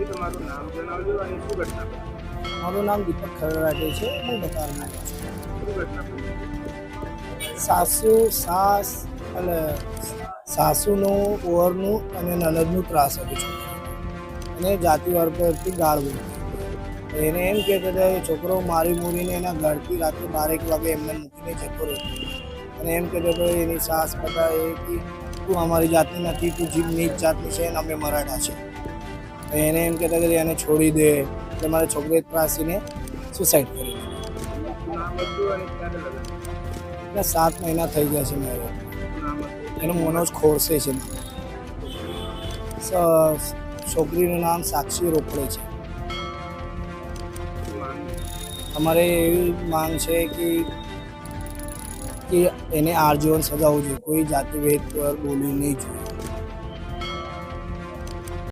ઝડપથી તમારું નામ જણાવજો અને શું ઘટના મારું નામ દીપક ખરવાટે છે હું બતાવનાર શું ઘટના સાસુ સાસ અને સાસુનું ઓવરનું અને નનદનું ત્રાસ હતું છે અને જાતિવાર પરથી ગાળવું એને એમ કહેતો હતો એ છોકરો મારી મૂરીને એના ઘરથી રાત્રે બારેક વાગે એમને મૂકીને જતો રહેતો અને એમ કહેતો હતો એની સાસ બધા એ કે તું અમારી જાતની નથી તું જીભ નીચ જાતની છે અને અમે મરાઠા છે એને એમ કહેતા કે એને છોડી દે. એટલે મારા છોકરીએ ત્રાસીને સુસાઇડ કરી દીધી. સાત મહિના થઈ ગયા છે મારે. એનું મનોજ ખોરસે છે. છોકરીનું નામ સાક્ષી રોકડે છે. અમારે એવી માંગ છે કે કે એને આરજીવન સજા હોવી જોઈએ. કોઈ જાતિભેદ પર બોલવું નહીં જોઈએ.